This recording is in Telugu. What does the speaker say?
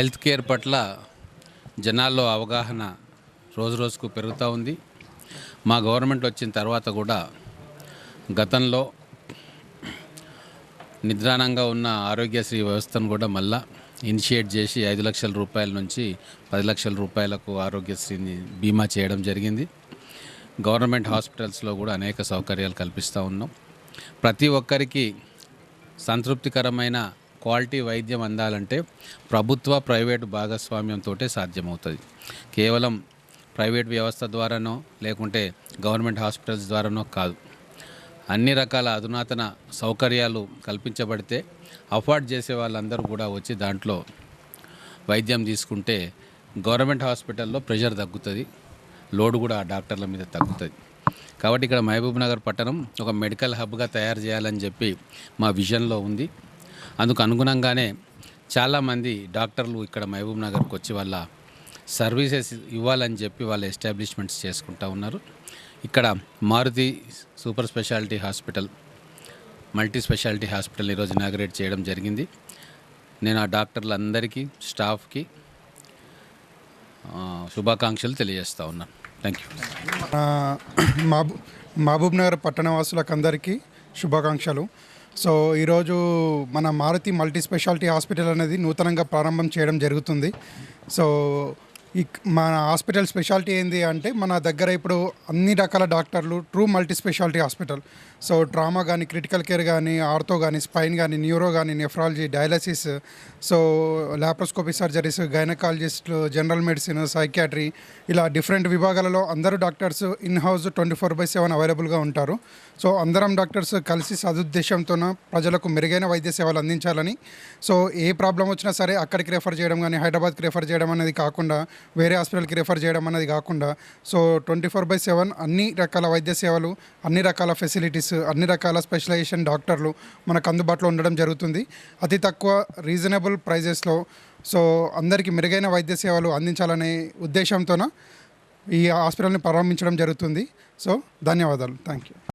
హెల్త్ కేర్ పట్ల జనాల్లో అవగాహన రోజు రోజుకు పెరుగుతూ ఉంది. మా గవర్నమెంట్ వచ్చిన తర్వాత కూడా గతంలో నిద్రాణంగా ఉన్న ఆరోగ్యశ్రీ వ్యవస్థను కూడా మళ్ళా ఇనిషియేట్ చేసి ఐదు లక్షల రూపాయల నుంచి పది లక్షల రూపాయలకు ఆరోగ్యశ్రీని బీమా చేయడం జరిగింది. గవర్నమెంట్ హాస్పిటల్స్లో కూడా అనేక సౌకర్యాలు కల్పిస్తూ ఉన్నాం. ప్రతి ఒక్కరికి సంతృప్తికరమైన క్వాలిటీ వైద్యం అందాలంటే ప్రభుత్వ ప్రైవేటు భాగస్వామ్యంతో సాధ్యమవుతుంది. కేవలం ప్రైవేట్ వ్యవస్థ ద్వారానో లేకుంటే గవర్నమెంట్ హాస్పిటల్స్ ద్వారానో కాదు. అన్ని రకాల అధునాతన సౌకర్యాలు కల్పించబడితే అఫోర్డ్ చేసే వాళ్ళందరూ కూడా వచ్చి దాంట్లో వైద్యం తీసుకుంటే గవర్నమెంట్ హాస్పిటల్లో ప్రెషర్ తగ్గుతుంది లోడ్ కూడా ఆ డాక్టర్ల మీద తగ్గుతుంది. కాబట్టి ఇక్కడ మహబూబ్ నగర్ పట్టణం ఒక మెడికల్ హబ్గా తయారు చేయాలని చెప్పి మా విజన్లో ఉంది. అందుకు అనుగుణంగానే చాలామంది డాక్టర్లు ఇక్కడ మహబూబ్ నగర్కి వచ్చి వాళ్ళ సర్వీసెస్ ఇవ్వాలని చెప్పి వాళ్ళ ఎస్టాబ్లిష్మెంట్స్ చేసుకుంటూ ఉన్నారు. ఇక్కడ Maruti super speciality hospital multi speciality hospital ఈరోజు ఇనాగరేట్ చేయడం జరిగింది. నేను ఆ డాక్టర్లందరికీ స్టాఫ్కి శుభాకాంక్షలు తెలియజేస్తూ ఉన్నాను థ్యాంక్ యూ మహబూబ్ నగర్ పట్టణ వాసులకు అందరికీ శుభాకాంక్షలు. సో ఈరోజు మన మారుతి మల్టీ స్పెషాలిటీ హాస్పిటల్ అనేది నూతనంగా ప్రారంభం చేయడం జరుగుతుంది. సో మన హాస్పిటల్ స్పెషాలిటీ ఏంది అంటే మన దగ్గర ఇప్పుడు అన్ని రకాల డాక్టర్లు true multi speciality hospital so trauma కానీ క్రిటికల్ కేర్ కానీ ఆర్థో కానీ స్పైన్ కానీ న్యూరో కానీ nephrology dialysis so laparoscopy surgeries గైనకాలజిస్టులు general medicine psychiatry ఇలా డిఫరెంట్ విభాగాలలో అందరూ doctors in house twenty four by seven అవైలబుల్గా ఉంటారు. సో అందరం డాక్టర్స్ కలిసి సదుద్దేశంతోన ప్రజలకు మెరుగైన వైద్య సేవలు అందించాలని. సో ఏ ప్రాబ్లం వచ్చినా సరే అక్కడికి రెఫర్ చేయడం కానీ హైదరాబాద్కి రెఫర్ చేయడం అనేది కాకుండా వేరే హాస్పిటల్కి రెఫర్ చేయడం అనేది కాకుండా so twenty four by seven అన్ని రకాల వైద్య సేవలు అన్ని రకాల ఫెసిలిటీస్ అన్ని రకాల స్పెషలైజేషన్ డాక్టర్లు మనకు అందుబాటులో ఉండడం జరుగుతుంది. అతి తక్కువ రీజనబుల్ ప్రైజెస్లో సో అందరికీ మెరుగైన వైద్య సేవలు అందించాలనే ఉద్దేశంతోన ఈ హాస్పిటల్ని ప్రారంభించడం జరుగుతుంది. సో ధన్యవాదాలు. Thank you